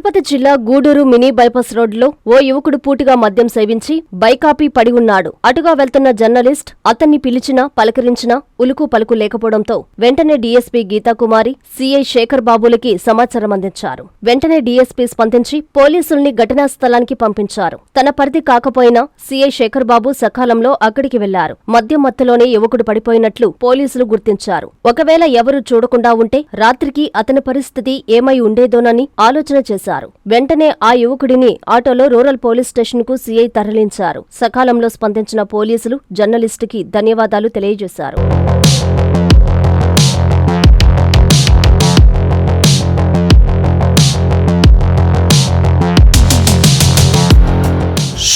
తిరుపతి జిల్లా Gudur mini bypass రోడ్లో ఓ యువకుడు పూటిగా మద్యం సేవించి బైకాపీ పడి ఉన్నాడు. అటుగా వెళ్తున్న జర్నలిస్ట్ అతన్ని పిలిచినా పలకరించినా ఉలుకు పలుకు లేకపోవడంతో వెంటనే డీఎస్పీ గీతాకుమారి సీఐ శేఖర్ బాబులకి సమాచారం అందించారు. వెంటనే డీఎస్పీ స్పందించి పోలీసుల్ని ఘటనా స్థలానికి పంపించారు. తన పరిధి కాకపోయినా సీఐ శేఖర్ బాబు సకాలంలో అక్కడికి వెళ్ళారు. మద్యం మత్తులోనే యువకుడు పడిపోయినట్లు పోలీసులు గుర్తించారు. ఒకవేళ ఎవరూ చూడకుండా ఉంటే రాత్రికి అతని పరిస్థితి ఏమై ఉండేదోనని ఆలోచన చేశారు. వెంటనే ఆ యువకుడిని ఆటోలో రూరల్ పోలీస్ స్టేషన్కు సీఐ తరలించారు. సకాలంలో స్పందించిన పోలీసులు జర్నలిస్టుకి ధన్యవాదాలు తెలియజేశారు.